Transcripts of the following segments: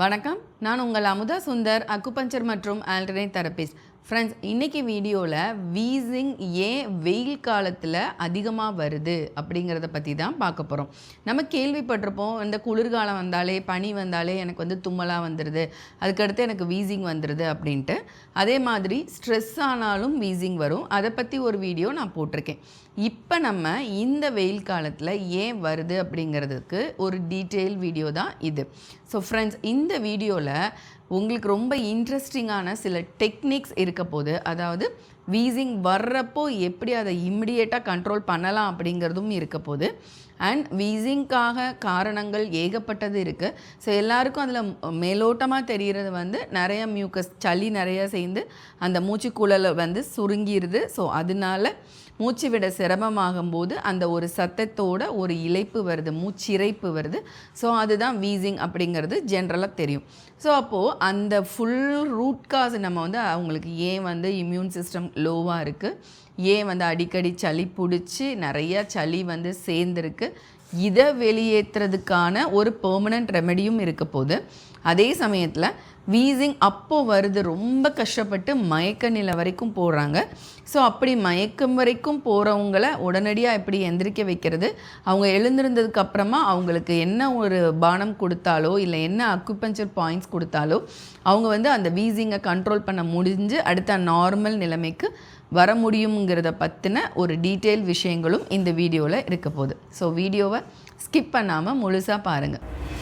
வணக்கம். நான் உங்கள் அமுதா சுந்தர் அக்குபஞ்சர் மற்றும் ஆல்டர்னேட் தெரபிஸ்ட் ஃப்ரெண்ட்ஸ் இன்னைக்கு வீடியோவில் வீசிங் ஏன் வெயில் காலத்தில் அதிகமாக வருது அப்படிங்கிறத பற்றி தான் பார்க்க போகிறோம் நம்ம கேள்விப்பட்டிருப்போம் இந்த குளிர்காலம் வந்தாலே பனி வந்தாலே எனக்கு வந்து தும்மலாக வந்துடுது அதுக்கடுத்து எனக்கு வீசிங் வந்துடுது அப்படின்ட்டு. அதே மாதிரி ஸ்ட்ரெஸ் ஆனாலும் வீசிங் வரும். அதை பற்றி ஒரு வீடியோ நான் போட்டிருக்கேன். இப்போ நம்ம இந்த வெயில் காலத்தில் ஏன் வருது அப்படிங்கிறதுக்கு ஒரு டீட்டெயில் வீடியோ தான் இது. ஸோ ஃப்ரெண்ட்ஸ் இந்த வீடியோவில் உங்களுக்கு ரொம்ப இன்ட்ரெஸ்டிங்கான சில டெக்னிக்ஸ் இருக்க போது அதாவது வீசிங் வர்றப்போ எப்படி அதை இம்மிடியேட்டாக கண்ட்ரோல் பண்ணலாம் அப்படிங்கிறதும் இருக்க போது அண்ட் வீசிங்க்காக காரணங்கள் ஏகப்பட்டது இருக்குது ஸோ எல்லாருக்கும் அதில் மேலோட்டமாக தெரிகிறது வந்து நிறைய மியூக்கஸ் சளி நிறையா சேர்ந்து அந்த மூச்சுக்குழலை வந்து சுருங்கிடுது ஸோ அதனால மூச்சு விட சிரமமாகும் போது அந்த ஒரு சத்தத்தோட ஒரு இழைப்பு வருது மூச்சிறைப்பு வருது. ஸோ அதுதான் வீசிங் அப்படிங்கிறது ஜென்ரலாக தெரியும். ஸோ அப்போது அந்த ஃபுல் ரூட் காஸ் நம்ம வந்து அவங்களுக்கு ஏன் வந்து இம்யூன் சிஸ்டம் லோவாக இருக்குது ஏன் வந்து அடிக்கடி சளி பிடிச்சி நிறையா சளி வந்து சேர்ந்துருக்கு? இதை வெளியேற்றுறதுக்கான ஒரு பெர்மனண்ட் ரெமெடியும் இருக்க போது அதே சமயத்தில் வீசிங் அப்போ வருது ரொம்ப கஷ்டப்பட்டு மயக்க நிலை வரைக்கும் போடுறாங்க ஸோ அப்படி மயக்கம் வரைக்கும் போகிறவங்கள உடனடியாக எப்படி எந்திரிக்க வைக்கிறது அவங்க எழுந்திருந்ததுக்கு அப்புறமா அவங்களுக்கு என்ன ஒரு பானம் கொடுத்தாலோ இல்லை என்ன அக்குபஞ்சர் பாயிண்ட்ஸ் கொடுத்தாலோ அவங்க வந்து அந்த வீசிங்கை கண்ட்ரோல் பண்ண முடிஞ்சு அடுத்த நார்மல் நிலைமைக்கு வர முடியுங்கிறத பற்றின ஒரு டீட்டெயில் விஷயங்களும் இந்த வீடியோவில் இருக்க போகுது. ஸோ வீடியோவை ஸ்கிப் பண்ணாமல் முழுசாக பாருங்கள்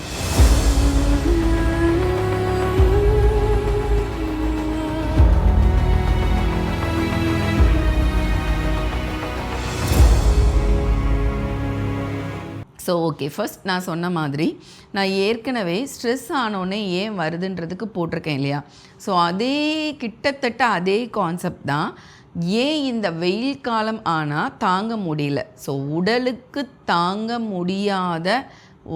ஸோ ஓகே ஃபர்ஸ்ட் நான் சொன்ன மாதிரி நான் ஏற்கனவே ஸ்ட்ரெஸ் ஆனோடனே ஏன் வருதுன்றதுக்கு போட்டிருக்கேன் இல்லையா? ஸோ அதே கிட்டத்தட்ட அதே கான்செப்ட் தான். ஏன் இந்த வெயில் காலம் ஆனால் தாங்க முடியல? ஸோ உடலுக்கு தாங்க முடியாத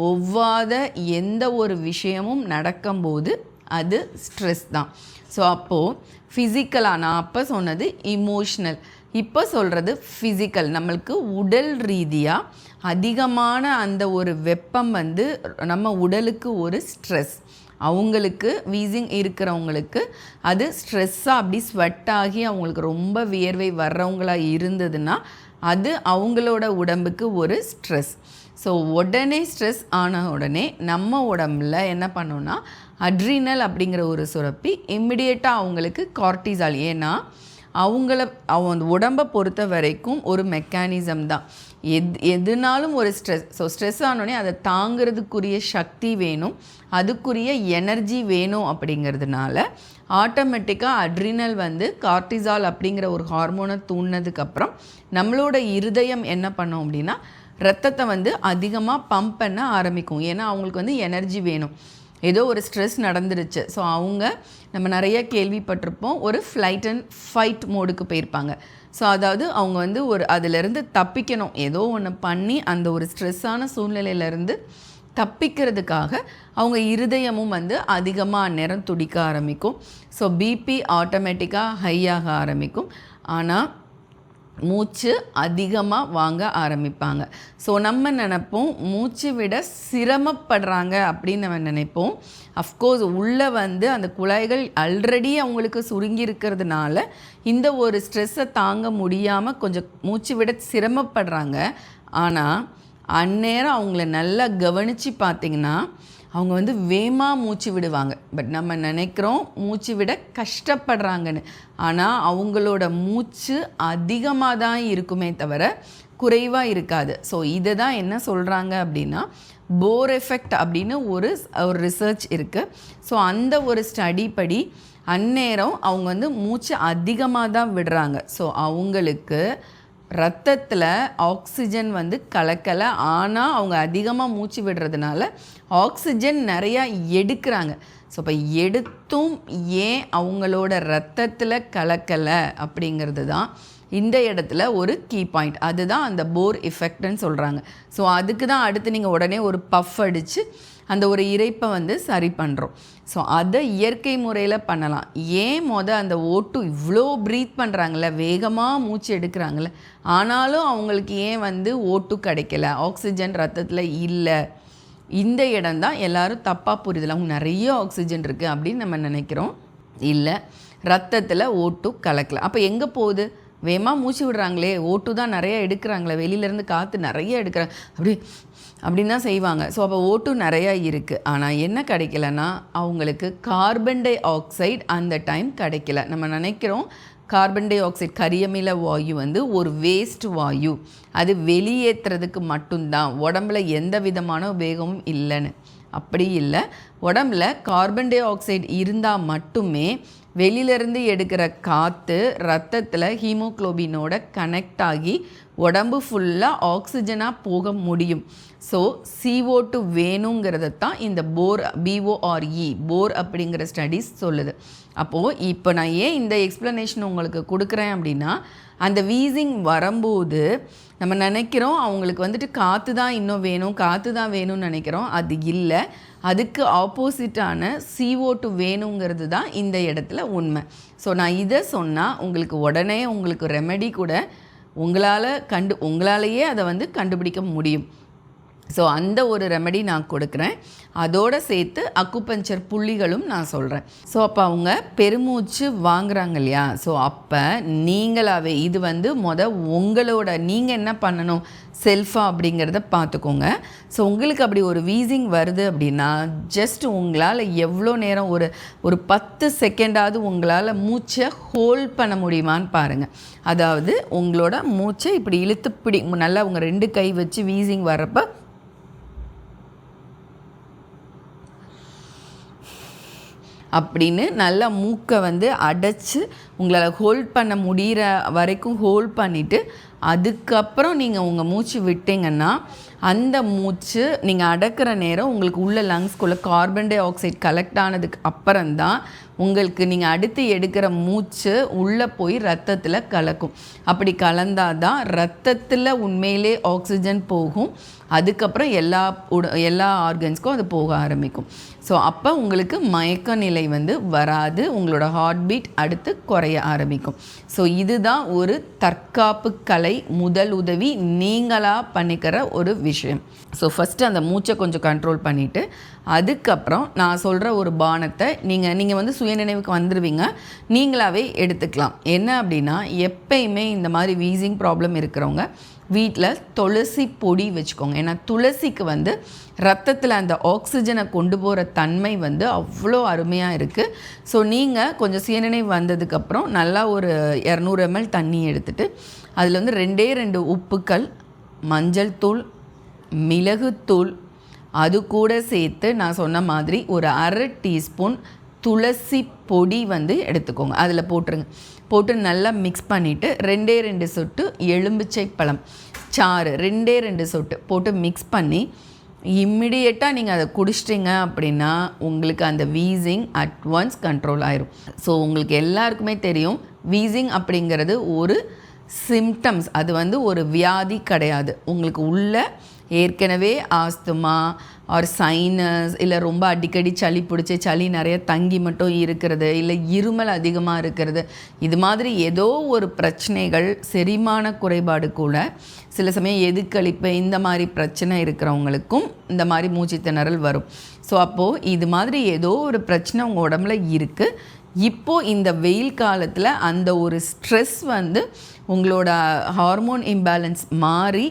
ஒவ்வாத எந்த ஒரு விஷயமும் நடக்கும்போது அது ஸ்ட்ரெஸ் தான். ஸோ அப்போது ஃபிசிக்கலாக நான் அப்போ சொன்னது இமோஷ்னல் இப்போ சொல்கிறது ஃபிசிக்கல் நம்மளுக்கு உடல் ரீதியாக அதிகமான அந்த ஒரு வெப்பம் வந்து நம்ம உடலுக்கு ஒரு ஸ்ட்ரெஸ் அவங்களுக்கு வீசிங் இருக்கிறவங்களுக்கு அது ஸ்ட்ரெஸ்ஸாக அப்படி ஸ்வெட் ஆகி அவங்களுக்கு ரொம்ப வியர்வை வர்றவங்களா இருந்ததுன்னா அது அவங்களோட உடம்புக்கு ஒரு ஸ்ட்ரெஸ் ஸோ உடனே ஸ்ட்ரெஸ் ஆன உடனே நம்ம உடம்புல என்ன பண்ணோன்னா அட்ரினல் அப்படிங்கிற ஒரு சுரப்பி இம்மிடியேட்டாக அவங்களுக்கு கார்டிசால் ஏன்னா அவங்கள அவங்க அந்த உடம்பை பொறுத்த வரைக்கும் ஒரு மெக்கானிசம் தான். எத் எதுனாலும் ஒரு ஸ்ட்ரெஸ் ஸோ ஸ்ட்ரெஸ் ஆனோடனே அதை தாங்கிறதுக்குரிய சக்தி வேணும் அதுக்குரிய எனர்ஜி வேணும் அப்படிங்கிறதுனால ஆட்டோமேட்டிக்காக அட்ரினல் வந்து கார்டிசால் அப்படிங்கிற ஒரு ஹார்மோனை தூண்டினதுக்கப்புறம் நம்மளோட இருதயம் என்ன பண்ணோம் அப்படின்னா ரத்தத்தை வந்து அதிகமாக பம்ப் பண்ண ஆரம்பிக்கும். ஏன்னா அவங்களுக்கு வந்து எனர்ஜி வேணும். ஏதோ ஒரு ஸ்ட்ரெஸ் நடந்துருச்சு. ஸோ அவங்க நம்ம நிறைய கேள்விப்பட்டிருப்போம். ஒரு ஃப்ளைட் அண்ட் ஃபைட் மோடுக்கு போயிருப்பாங்க. ஸோ அதாவது அவங்க வந்து ஒரு அதிலிருந்து தப்பிக்கணும். ஏதோ ஒன்று பண்ணி அந்த ஒரு ஸ்ட்ரெஸ்ஸான சூழ்நிலையிலேருந்து தப்பிக்கிறதுக்காக அவங்க இருதயமும் வந்து அதிகமாக நேரம் துடிக்க ஆரம்பிக்கும். ஸோ பிபி ஆட்டோமேட்டிக்காக ஹை ஆக ஆரம்பிக்கும். ஆனால் மூச்சு அதிகமாக வாங்க ஆரம்பிப்பாங்க. ஸோ நம்ம நினைப்போம் மூச்சு விட சிரமப்படுறாங்க அப்படின்னு நம்ம நினைப்போம். அஃப்கோர்ஸ் உள்ளே வந்து அந்த குழாய்கள் ஆல்ரெடி அவங்களுக்கு சுருங்கி இருக்கிறதுனால இந்த ஒரு ஸ்ட்ரெஸ்ஸை தாங்க முடியாமல் கொஞ்சம் மூச்சு விட சிரமப்படுறாங்க. ஆனால் அந்நேரம் அவங்கள நல்லா கவனித்து பார்த்திங்கன்னா அவங்க வந்து வேமா மூச்சு விடுவாங்க. பட் நம்ம நினைக்கிறோம் மூச்சு விட கஷ்டப்படுறாங்கன்னு. ஆனால் அவங்களோட மூச்சு அதிகமாக தான் இருக்குமே தவிர குறைவாக இருக்காது. ஸோ இதை தான் என்ன சொல்கிறாங்க அப்படின்னா போர் எஃபெக்ட் அப்படின்னு ஒரு ஒரு ரிசர்ச் இருக்குது ஸோ அந்த ஒரு ஸ்டடி படி அந்நேரம் அவங்க வந்து மூச்சு அதிகமாக தான் விடுறாங்க. ஸோ அவங்களுக்கு ரத்தத்தில் ஆக்சிஜன் வந்து கலக்கலை. ஆனால் அவங்க அதிகமாக மூச்சு விடுறதுனால ஆக்சிஜன் நிறையா எடுக்கிறாங்க. ஸோ இப்போ எடுத்தும் ஏன் அவங்களோட ரத்தத்தில் கலக்கலை அப்படிங்கிறது தான் இந்த இடத்துல ஒரு கீ பாயிண்ட் அதுதான் அந்த போர் எஃபெக்ட்னு சொல்கிறாங்க ஸோ அதுக்கு தான் அடுத்து நீங்கள் உடனே ஒரு பஃப் அடித்து அந்த ஒரு இறைப்பை வந்து சரி பண்ணுறோம் ஸோ அதை இயற்கை முறையில் பண்ணலாம். ஏன் மொதல் அந்த ஓட்டு இவ்வளோ ப்ரீத் பண்ணுறாங்கள வேகமாக மூச்சு எடுக்கிறாங்கள ஆனாலும் அவங்களுக்கு ஏன் வந்து ஓட்டு கிடைக்கல? ஆக்சிஜன் ரத்தத்தில் இல்லை. இந்த இடம் தான் எல்லோரும் தப்பாக புரிதல். அவங்க நிறைய ஆக்சிஜன் இருக்குது அப்படின்னு நம்ம நினைக்கிறோம். இல்லை ரத்தத்தில் ஓட்டு கலக்கல. அப்போ எங்கே போகுது? வேகமாக மூச்சு விடுறாங்களே. ஓட்டு தான் நிறைய எடுக்கிறாங்களே. வெளியிலேருந்து காற்று நிறைய எடுக்கிறாங்க. அப்படி அப்படின்னு தான் செய்வாங்க. ஸோ அப்போ ஓட்டு நிறையா இருக்குது ஆனால் என்ன கிடைக்கலன்னா அவங்களுக்கு கார்பன் டை ஆக்சைடு அந்த டைம் கிடைக்கல. நம்ம நினைக்கிறோம் கார்பன் டை ஆக்சைடு கரியமில வாயு வந்து ஒரு வேஸ்ட் வாயு. அது வெளியேற்றுறதுக்கு மட்டும்தான். உடம்புல எந்த விதமான வேகமும் இல்லைன்னு. அப்படி இல்லை. உடம்புல கார்பன் டை ஆக்சைடு இருந்தால் மட்டுமே வெளியிலேருந்து எடுக்கிற காற்று ரத்தத்தில் ஹீமோக்ளோபினோட கனெக்ட் ஆகி உடம்பு ஃபுல்லாக ஆக்சிஜனாக போக முடியும். ஸோ சிஓ டூ வேணுங்கிறத தான் இந்த போர் பிஓஆர்இ போர் அப்படிங்கிற ஸ்டடீஸ் சொல்லுது. அப்போது இப்போ நான் ஏன் இந்த எக்ஸ்ப்ளனேஷன் உங்களுக்கு கொடுக்குறேன் அப்படின்னா அந்த வீசிங் வரும்போது நம்ம நினைக்கிறோம் அவங்களுக்கு வந்துட்டு காற்று தான் இன்னும் வேணும் காற்று தான் வேணும்னு நினைக்கிறோம். அது இல்லை. அதுக்கு ஆப்போசிட்டான சிஓ டூ வேணுங்கிறது தான் இந்த இடத்துல உண்மை. ஸோ நான் இதை சொன்னால் உங்களுக்கு உடனே உங்களுக்கு ரெமெடி கூட உங்களால் கண்டு உங்களாலேயே அதை வந்து கண்டுபிடிக்க முடியும். ஸோ அந்த ஒரு ரெமெடி நான் கொடுக்குறேன். அதோடு சேர்த்து அக்குபஞ்சர் புள்ளிகளும் நான் சொல்கிறேன் ஸோ அப்போ அவங்க பெருமூச்சு வாங்குறாங்க இல்லையா? ஸோ அப்போ நீங்களாகவே இது வந்து மொத உங்களோட நீங்கள் என்ன பண்ணணும்? செல்ஃபாக அப்படிங்கிறத பார்த்துக்கோங்க ஸோ உங்களுக்கு அப்படி ஒரு வீசிங் வருது அப்படின்னா ஜஸ்ட் உங்களால் எவ்வளோ நேரம் ஒரு ஒரு பத்து செகண்டாவது உங்களால் மூச்சை ஹோல்ட் பண்ண முடியுமான்னு பாருங்கள் அதாவது உங்களோட மூச்சை இப்படி இழுத்து பிடி நல்லா உங்கள் ரெண்டு கை வச்சு வீசிங் வர்றப்போ அப்படின்னு நல்லா மூக்கை வந்து அடைச்சி உங்களால் ஹோல்ட் பண்ண முடிகிற வரைக்கும் ஹோல்ட் பண்ணிவிட்டு அதுக்கப்புறம் நீங்கள் உங்கள் மூச்சு விட்டீங்கன்னா அந்த மூச்சு நீங்கள் அடக்கிற நேரம் உங்களுக்கு உள்ள லங்ஸ்குள்ளே கார்பன் டை ஆக்சைடு கலெக்ட் ஆனதுக்கு அப்புறம்தான் உங்களுக்கு நீங்கள் அடுத்து எடுக்கிற மூச்சு உள்ளே போய் ரத்தத்தில் கலக்கும். அப்படி கலந்தால் தான் ரத்தத்தில் உண்மையிலே ஆக்சிஜன் போகும். அதுக்கப்புறம் எல்லா உட எல்லா ஆர்கன்ஸ்க்கும் அது போக ஆரம்பிக்கும். ஸோ அப்போ உங்களுக்கு மயக்க நிலை வந்து வராது உங்களோட ஹார்ட் பீட் அடுத்து குறைய ஆரம்பிக்கும். ஸோ இதுதான் ஒரு தற்காப்பு கலை முதல் உதவி நீங்களாக பண்ணிக்கிற ஒரு விஷயம். ஸோ ஃபஸ்ட்டு அந்த மூச்சை கொஞ்சம் கண்ட்ரோல் பண்ணிவிட்டு அதுக்கப்புறம் நான் சொல்கிற ஒரு பானத்தை நீங்கள் நீங்கள் வந்து சுயநினைவுக்கு வந்துடுவீங்க நீங்களாகவே எடுத்துக்கலாம். என்ன அப்படின்னா எப்பயுமே இந்த மாதிரி வீசிங் ப்ராப்ளம் இருக்கிறவங்க வீட்டில் துளசி பொடி வச்சுக்கோங்க. ஏன்னா துளசிக்கு வந்து ரத்தத்தில் அந்த ஆக்சிஜனை கொண்டு போகிற தன்மை வந்து அவ்வளோ அருமையாக இருக்குது ஸோ நீங்கள் கொஞ்சம் சீனனை வந்ததுக்கப்புறம் நல்லா ஒரு இரநூறு எம்எல் தண்ணி எடுத்துகிட்டு அதில் வந்து ரெண்டே ரெண்டு உப்புக்கள் மஞ்சள் தூள் மிளகுத்தூள் அது கூட சேர்த்து நான் சொன்ன மாதிரி ஒரு அரை டீஸ்பூன் துளசி பொடி வந்து எடுத்துக்கோங்க. அதில் போட்டுருங்க. போட்டு நல்லா மிக்ஸ் பண்ணிவிட்டு ரெண்டே ரெண்டு சொட்டு எலும்பிச்சை பழம் சாறு ரெண்டே ரெண்டு சொட்டு போட்டு மிக்ஸ் பண்ணி இம்மிடியட்டாக நீங்கள் அதை குடிச்சிட்டிங்க அப்படின்னா உங்களுக்கு அந்த வீசிங் அட்வான்ஸ் கண்ட்ரோல் ஆயிரும். ஸோ உங்களுக்கு எல்லாருக்குமே தெரியும் வீசிங் அப்படிங்கிறது ஒரு சிம்டம்ஸ் அது வந்து ஒரு வியாதி கிடையாது. உங்களுக்கு உள்ள ஏற்கனவே ஆஸ்துமா ஆர் சைனஸ் இல்லை ரொம்ப அடிக்கடி சளி பிடிச்சி சளி நிறைய தங்கி மட்டும் இருக்கிறது இல்லை இருமல் அதிகமாக இருக்கிறது. இது மாதிரி ஏதோ ஒரு பிரச்சனைகள் செரிமான குறைபாடு கூட சில சமயம் எதுக்களிப்பு இந்த மாதிரி பிரச்சனை இருக்கிறவங்களுக்கும் இந்த மாதிரி மூச்சு திணறல் வரும். ஸோ அப்போது இது மாதிரி ஏதோ ஒரு பிரச்சனை உங்கள் உடம்புல இருக்குது இப்போது இந்த வெயில் காலத்தில் அந்த ஒரு ஸ்ட்ரெஸ் வந்து உங்களோட ஹார்மோன் இம்பேலன்ஸ் மாறி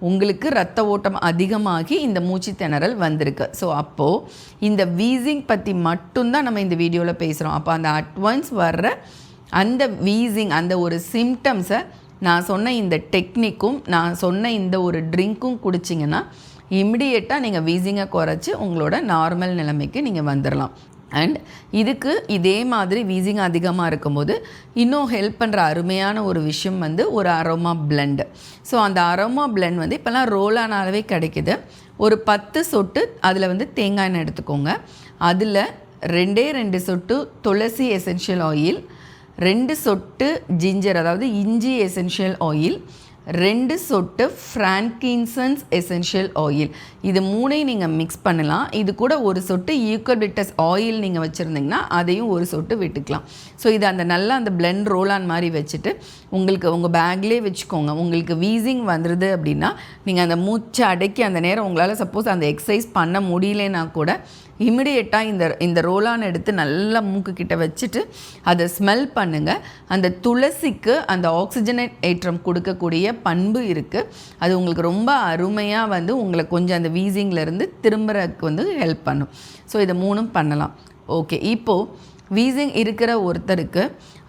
உங்களுக்கு ரத்த ஓட்டம் அதிகமாகி இந்த மூச்சு திணறல் வந்திருக்கு. ஸோ அப்போது இந்த வீசிங் பற்றி மட்டும்தான் நம்ம இந்த வீடியோவில் பேசுகிறோம் அப்போ அந்த அட்வான்ஸ் வர்ற அந்த வீசிங் அந்த ஒரு சிம்டம்ஸை நான் சொன்ன இந்த டெக்னிக்கும் நான் சொன்ன இந்த ஒரு ட்ரிங்க்கும் குடிச்சிங்கன்னா இமிடியேட்டாக நீங்கள் வீசிங்கை குறைச்சி உங்களோட நார்மல் நிலைமைக்கு நீங்கள் வந்துடலாம் அண்ட் இதுக்கு இதே மாதிரி வீசிங் அதிகமாக இருக்கும்போது இன்னும் ஹெல்ப் பண்ணுற அருமையான ஒரு விஷயம் வந்து ஒரு அரோமா பிளெண்டு ஸோ அந்த அரோமா பிளெண்ட் வந்து இப்போல்லாம் ரோலானாலவே கிடைக்கிது. ஒரு பத்து சொட்டு அதில் வந்து தேங்காய் எண்ணெய் எடுத்துக்கோங்க. அதில் ரெண்டே ரெண்டு சொட்டு துளசி எசென்ஷியல் ஆயில் ரெண்டு சொட்டு ஜிஞ்சர் அதாவது இஞ்சி எசென்ஷியல் ஆயில் ரெண்டு சொட்டு ஃப்ரான்கின்சன்ஸ் எசென்ஷியல் ஆயில் இது மூணையும் நீங்கள் மிக்ஸ் பண்ணலாம். இது கூட ஒரு சொட்டு யூக்கலிப்டஸ் ஆயில் நீங்கள் வச்சுருந்தீங்கன்னா அதையும் ஒரு சொட்டு விட்டுக்கலாம். ஸோ இது அந்த நல்லா அந்த பிளெண்ட் ரோலான் மாதிரி வச்சுட்டு உங்களுக்கு உங்கள் பேக்லேயே வச்சுக்கோங்க. உங்களுக்கு வீசிங் வந்துடுது அப்படின்னா நீங்கள் அந்த மூச்சை அடக்கி அந்த நேரம் உங்களால் சப்போஸ் அந்த எக்ஸசைஸ் பண்ண முடியலன்னா கூட இமிடியேட்டாக இந்த இந்த ரோலான் எடுத்து நல்லா மூக்கு கிட்ட வச்சுட்டு அதை ஸ்மெல் பண்ணுங்கள் அந்த துளசிக்கு அந்த ஆக்சிஜனேட் ஏற்றம் கொடுக்கக்கூடிய பண்பு இருக்குது அது உங்களுக்கு ரொம்ப அருமையாக வந்து உங்களை கொஞ்சம் அந்த வீசிங்லேருந்து திரும்புறதுக்கு வந்து ஹெல்ப் பண்ணும். ஸோ இதை மூணும் பண்ணலாம். ஓகே இப்போது வீசிங் இருக்கிற ஒருத்தருக்கு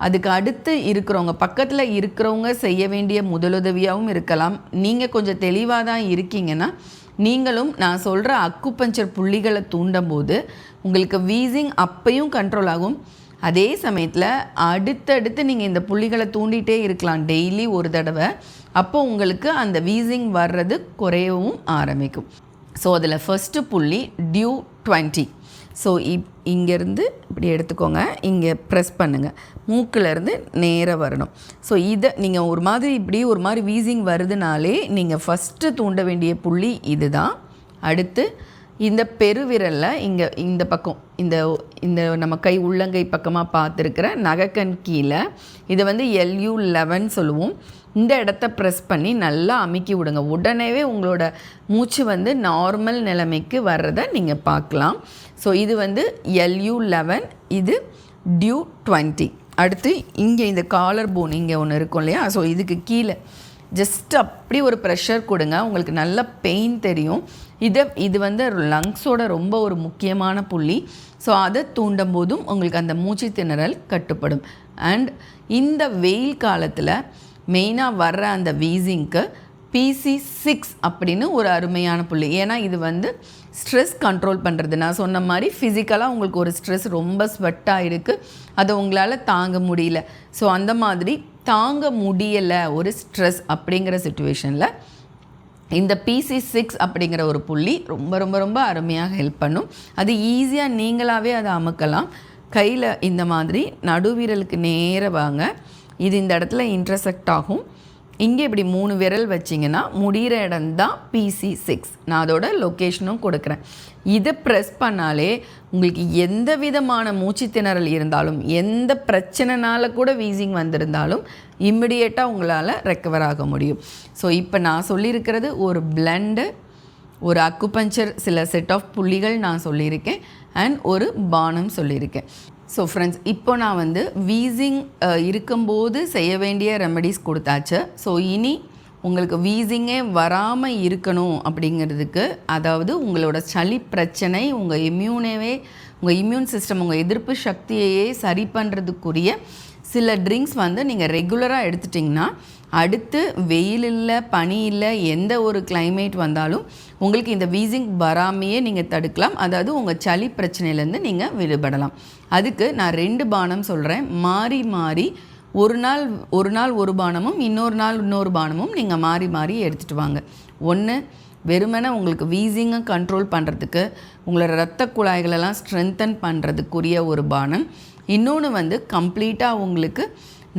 அதுக்கு அடுத்து இருக்கிறவங்க பக்கத்தில் இருக்கிறவங்க செய்ய வேண்டிய முதலுதவியாகவும் இருக்கலாம். நீங்கள் கொஞ்சம் தெளிவாக தான் இருக்கீங்கன்னா நீங்களும் நான் சொல்கிற அக்குப்பஞ்சர் புள்ளிகளை தூண்டும் போது உங்களுக்கு வீசிங் அப்பையும் கண்ட்ரோல் ஆகும். அதே சமயத்தில் அடுத்தடுத்து நீங்கள் இந்த புள்ளிகளை தூண்டிகிட்டே இருக்கலாம். டெய்லி ஒரு தடவை. அப்போ உங்களுக்கு அந்த வீசிங் வர்றது குறையவும் ஆரம்பிக்கும். ஸோ அதில் ஃபஸ்ட்டு புள்ளி டியூ டுவெண்ட்டி ஸோ இப் இங்கேருந்து இப்படி எடுத்துக்கோங்க. இங்கே ப்ரெஸ் பண்ணுங்கள் மூக்கிலேருந்து நேராக வரணும். ஸோ இதை நீங்கள் ஒரு மாதிரி இப்படி ஒரு மாதிரி வீசிங் வருதுனாலே நீங்கள் ஃபஸ்ட்டு தூண்ட வேண்டிய புள்ளி இது தான் அடுத்து இந்த பெருவிரலில் இங்கே இந்த பக்கம் இந்த இந்த நம்ம கை உள்ளங்கை பக்கமாக பார்த்துருக்கிற நகைக்கண் கீழே இதை வந்து எல்யூ லெவன் சொல்லுவோம். இந்த இடத்த ப்ரெஸ் பண்ணி நல்லா அமுக்கி விடுங்க. உடனேவே உங்களோட மூச்சு வந்து நார்மல் நிலைமைக்கு வர்றதை நீங்கள் பார்க்கலாம். ஸோ இது வந்து எல்யூ லெவன் இது டியூ டுவெண்ட்டி அடுத்து இங்கே இந்த காலர் போன் இங்கே ஒன்று இருக்கும் இல்லையா? ஸோ இதுக்கு கீழே. ஜஸ்ட் அப்படி ஒரு ப்ரெஷர் கொடுங்க. உங்களுக்கு நல்ல பெயின் தெரியும். இதை இது வந்து லங்ஸோட ரொம்ப ஒரு முக்கியமான புள்ளி. ஸோ அதை தூண்டும் போதும் உங்களுக்கு அந்த மூச்சு திணறல் கட்டுப்படும். அண்ட் இந்த வெயில் காலத்தில் மெயினாக வர்ற அந்த வீசிங்க்கு பிசி சிக்ஸ் அப்படின்னு ஒரு அருமையான புள்ளி. ஏன்னா இது வந்து ஸ்ட்ரெஸ் கண்ட்ரோல் பண்ணுறது நான் சொன்ன மாதிரி ஃபிசிக்கலாக உங்களுக்கு ஒரு ஸ்ட்ரெஸ் ரொம்ப ஸ்வெட்டாக இருக்குது அதை உங்களால் தாங்க முடியல. ஸோ அந்த மாதிரி தாங்க முடியலை ஒரு ஸ்ட்ரெஸ் அப்படிங்கிற சுச்சுவேஷனில் இந்த பிசி சிக்ஸ் அப்படிங்கிற ஒரு புள்ளி ரொம்ப ரொம்ப ரொம்ப அருமையாக ஹெல்ப் பண்ணும். அது ஈஸியாக நீங்களாகவே அதை அமுக்கலாம். கையில் இந்த மாதிரி நடுவீரலுக்கு நேர வாங்க. இது இந்த இடத்துல இன்டர்செக்ட் ஆகும். இங்கே இப்படி மூணு விரல் வச்சிங்கன்னா முடிகிற இடம் தான் பிசி சிக்ஸ் நான் அதோட லொக்கேஷனும் கொடுக்குறேன். இதை ப்ரெஸ் பண்ணாலே உங்களுக்கு எந்த விதமான மூச்சு திணறல் இருந்தாலும் எந்த பிரச்சனைனால கூட வீசிங் வந்திருந்தாலும் இம்மிடியேட்டாக உங்களால் ரெக்கவர் ஆக முடியும். ஸோ இப்போ நான் சொல்லியிருக்கிறது ஒரு பிளண்டு ஒரு அக்குபஞ்சர் சில செட் ஆஃப் புள்ளிகள் நான் சொல்லியிருக்கேன் அண்ட் ஒரு பானம் சொல்லியிருக்கேன். ஸோ ஃப்ரெண்ட்ஸ் இப்போ நான் வந்து வீசிங் இருக்கும்போது செய்ய வேண்டிய ரெமடிஸ் கொடுத்தாச்சு. ஸோ இனி உங்களுக்கு வீசிங்கே வராமல் இருக்கணும் அப்படிங்கிறதுக்கு அதாவது உங்களோட சளி பிரச்சனை உங்கள் இம்யூனவே உங்கள் இம்யூன் சிஸ்டம் உங்கள் எதிர்ப்பு சக்தியையே சரி பண்ணுறதுக்குரிய சில ட்ரிங்க்ஸ் வந்து நீங்கள் ரெகுலராக எடுத்துட்டிங்கன்னா அடுத்து வெயில் இல்லை பனி இல்லை எந்த ஒரு கிளைமேட் வந்தாலும் உங்களுக்கு இந்த வீசிங் வராமையே நீங்கள் தடுக்கலாம். அதாவது உங்கள் சளி பிரச்சனையிலேருந்து நீங்கள் விடுபடலாம். அதுக்கு நான் ரெண்டு பானம் சொல்கிறேன் மாறி மாறி ஒரு நாள் ஒரு நாள் ஒரு பானமும் இன்னொரு நாள் இன்னொரு பானமும் நீங்கள் மாறி மாறி எடுத்துகிட்டு வாங்க. ஒன்று வெறுமனே உங்களுக்கு வீசிங்கை கண்ட்ரோல் பண்ணுறதுக்கு உங்களோட ரத்த குழாய்களெல்லாம் ஸ்ட்ரென்தன் பண்ணுறதுக்குரிய ஒரு பானம். இன்னொன்று வந்து கம்ப்ளீட்டாக உங்களுக்கு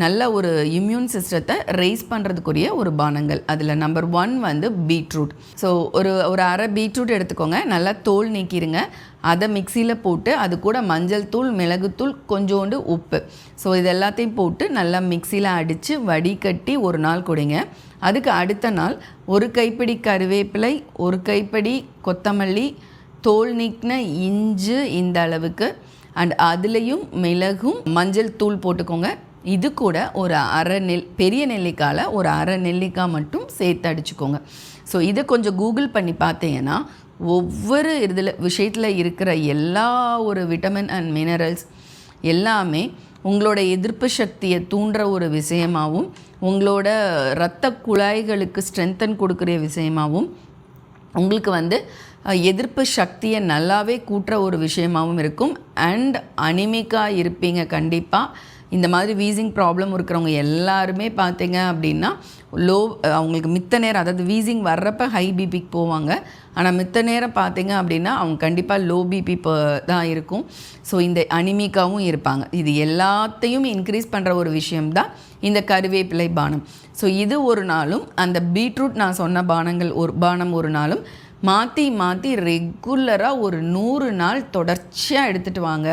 நல்ல ஒரு இம்யூன் சிஸ்டத்தை ரைஸ் பண்ணுறதுக்குரிய ஒரு பானங்கள். அதில் நம்பர் ஒன் வந்து பீட்ரூட் ஸோ ஒரு ஒரு அரை பீட்ரூட் எடுத்துக்கோங்க. நல்லா தோல் நீக்கிடுங்க அதை மிக்சியில் போட்டு அது கூட மஞ்சள் தூள் மிளகுத்தூள் கொஞ்சோண்டு உப்பு. ஸோ இது எல்லாத்தையும் போட்டு நல்லா மிக்சியில் அடித்து வடிகட்டி ஒரு நாள் கொடுங்க. அதுக்கு அடுத்த நாள் ஒரு கைப்பிடி கருவேப்பிலை ஒரு கைப்பிடி கொத்தமல்லி தோல் நீக்கின இஞ்சு இந்த அளவுக்கு. அண்ட் அதுலேயும் மிளகும் மஞ்சள் தூள் போட்டுக்கோங்க. இது கூட ஒரு அரை நெல் பெரிய நெல்லிக்காயில் ஒரு அரை நெல்லிக்காய் மட்டும் சேர்த்து அடிச்சுக்கோங்க. ஸோ இதை கொஞ்சம் கூகுள் பண்ணி பார்த்தீங்கன்னா ஒவ்வொரு இதில் விஷயத்தில் இருக்கிற எல்லா ஒரு விட்டமின் அண்ட் மினரல்ஸ் எல்லாமே உங்களோட எதிர்ப்பு சக்தியை தூண்டுற ஒரு விஷயமாகவும் உங்களோட இரத்த குழாய்களுக்கு ஸ்ட்ரென்தன் கொடுக்குற விஷயமாகவும் உங்களுக்கு வந்து எதிர்ப்பு சக்தியை நல்லாவே கூட்டுற ஒரு விஷயமாகவும் இருக்கும். அண்ட் அனிமிக்காக இருப்பீங்க கண்டிப்பாக இந்த மாதிரி வீசிங் ப்ராப்ளம் இருக்கிறவங்க எல்லாருமே பார்த்தீங்க அப்படின்னா லோ அவங்களுக்கு மித்த நேரம் அதாவது வீசிங் வர்றப்ப ஹை பிபிக்கு போவாங்க. ஆனால் மித்த நேரம் பார்த்தீங்க அப்படின்னா அவங்க கண்டிப்பாக லோ பிபி தான் இருக்கும். ஸோ இந்த அனிமிக்காவும் இருப்பாங்க. இது எல்லாத்தையும் இன்க்ரீஸ் பண்ணுற ஒரு விஷயம்தான் இந்த கருவேப்பிலை பானம். ஸோ இது ஒரு நாளும் அந்த பீட்ரூட் நான் சொன்ன பானங்கள் ஒரு பானம் ஒரு நாளும் மாற்றி மாற்றி ரெகுலராக ஒரு நூறு நாள் தொடர்ச்சியாக எடுத்துகிட்டு வாங்க.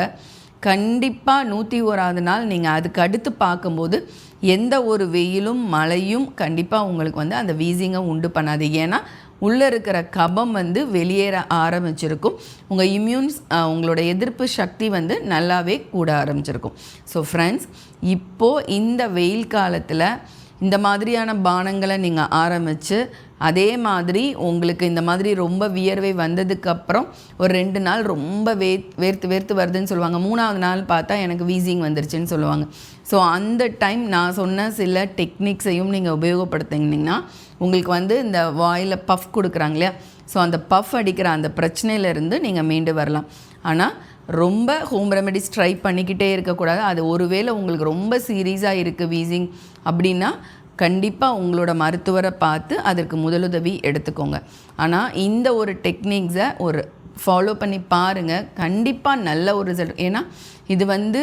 கண்டிப்பாக நூற்றி ஓராவது நாள் நீங்கள் அதுக்கு அடுத்து பார்க்கும்போது எந்த ஒரு வெயிலும் மழையும் கண்டிப்பாக உங்களுக்கு வந்து அந்த வீசிங்கை உண்டு பண்ணாது. ஏன்னா உள்ளே இருக்கிற கபம் வந்து வெளியேற ஆரம்பிச்சிருக்கும். உங்கள் இம்யூன்ஸ் உங்களோட எதிர்ப்பு சக்தி வந்து நல்லாவே கூட ஆரம்பிச்சிருக்கும். ஸோ ஃப்ரெண்ட்ஸ் இப்போது இந்த வெயில் காலத்தில் இந்த மாதிரியான பானங்களை நீங்கள் ஆரம்பித்து அதே மாதிரி உங்களுக்கு இந்த மாதிரி ரொம்ப வியர்வை வந்ததுக்கப்புறம் ஒரு ரெண்டு நாள் ரொம்ப வே வேர்த்து வேர்த்து வருதுன்னு சொல்லுவாங்க. மூணாவது நாள் பார்த்தா எனக்கு வீசிங் வந்துருச்சுன்னு சொல்லுவாங்க. ஸோ அந்த டைம் நான் சொன்ன சில டெக்னிக்ஸையும் நீங்கள் உபயோகப்படுத்திங்கன்னா உங்களுக்கு வந்து இந்த வாயில் பஃப் கொடுக்குறாங்க இல்லையா? ஸோ அந்த பஃப் அடிக்கிற அந்த பிரச்சனையிலேருந்து நீங்கள் மீண்டு வரலாம். ஆனால் ரொம்ப ஹோம் ரெமெடிஸ் ட்ரை பண்ணிக்கிட்டே இருக்கக்கூடாது. அது ஒருவேளை உங்களுக்கு ரொம்ப சீரியஸாக இருக்குது வீசிங் அப்படின்னா கண்டிப்பாக உங்களோட மருத்துவரை பார்த்து அதற்கு முதலுதவி எடுத்துக்கோங்க. ஆனால் இந்த ஒரு டெக்னிக்ஸை ஒரு ஃபாலோ பண்ணி பாருங்கள் கண்டிப்பாக நல்ல ஒரு ரிசல்ட் ஏன்னா இது வந்து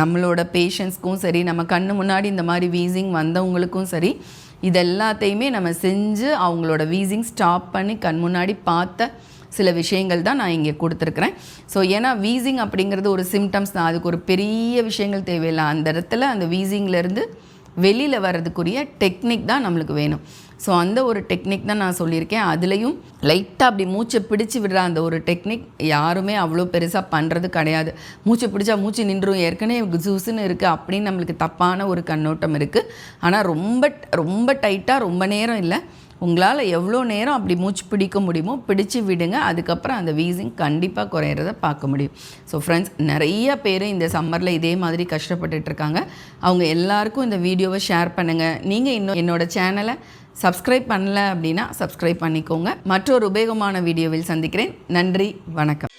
நம்மளோட பேஷண்ட்ஸ்க்கும் சரி நம்ம கண்ணு முன்னாடி இந்த மாதிரி வீசிங் வந்தவங்களுக்கும் சரி இது எல்லாத்தையுமே நம்ம செஞ்சு அவங்களோட வீசிங் ஸ்டாப் பண்ணி கண் முன்னாடி பார்த்த சில விஷயங்கள் தான் நான் இங்கே கொடுத்துருக்குறேன். ஸோ ஏன்னா வீசிங் அப்படிங்கிறது ஒரு சிம்டம்ஸ் தான். அதுக்கு ஒரு பெரிய விஷயங்கள் தேவையில்லை. அந்த இடத்துல அந்த வீசிங்லேருந்து வெளியில் வர்றதுக்குரிய டெக்னிக் தான் நம்மளுக்கு வேணும். ஸோ அந்த ஒரு டெக்னிக் தான் நான் சொல்லியிருக்கேன். அதுலேயும் லைட்டாக அப்படி மூச்சை பிடிச்சி விடுற அந்த ஒரு டெக்னிக் யாருமே அவ்வளோ பெருசாக பண்ணுறது கிடையாது. மூச்சை பிடிச்சா மூச்சு நின்றும் ஏற்கனவே ஜூஸுன்னு இருக்குது அப்படின்னு நம்மளுக்கு தப்பான ஒரு கண்ணோட்டம் இருக்குது ஆனால் ரொம்ப ரொம்ப டைட்டாக ரொம்ப நேரம் இல்லை. உங்களால் எவ்வளோ நேரம் அப்படி மூச்சு பிடிக்க முடியுமோ பிடிச்சு விடுங்க. அதுக்கப்புறம் அந்த வீசிங் கண்டிப்பாக குறையிறத பார்க்க முடியும். ஸோ ஃப்ரெண்ட்ஸ் நிறைய பேர் இந்த சம்மரில் இதே மாதிரி கஷ்டப்பட்டுட்ருக்காங்க அவங்க எல்லாருக்கும் இந்த வீடியோவை ஷேர் பண்ணுங்கள் நீங்கள் இன்னும் என்னோடய சேனலை சப்ஸ்கிரைப் பண்ணல அப்படின்னா சப்ஸ்கிரைப் பண்ணிக்கோங்க. மற்றொரு உபயோகமான வீடியோவில் சந்திக்கிறேன். நன்றி வணக்கம்.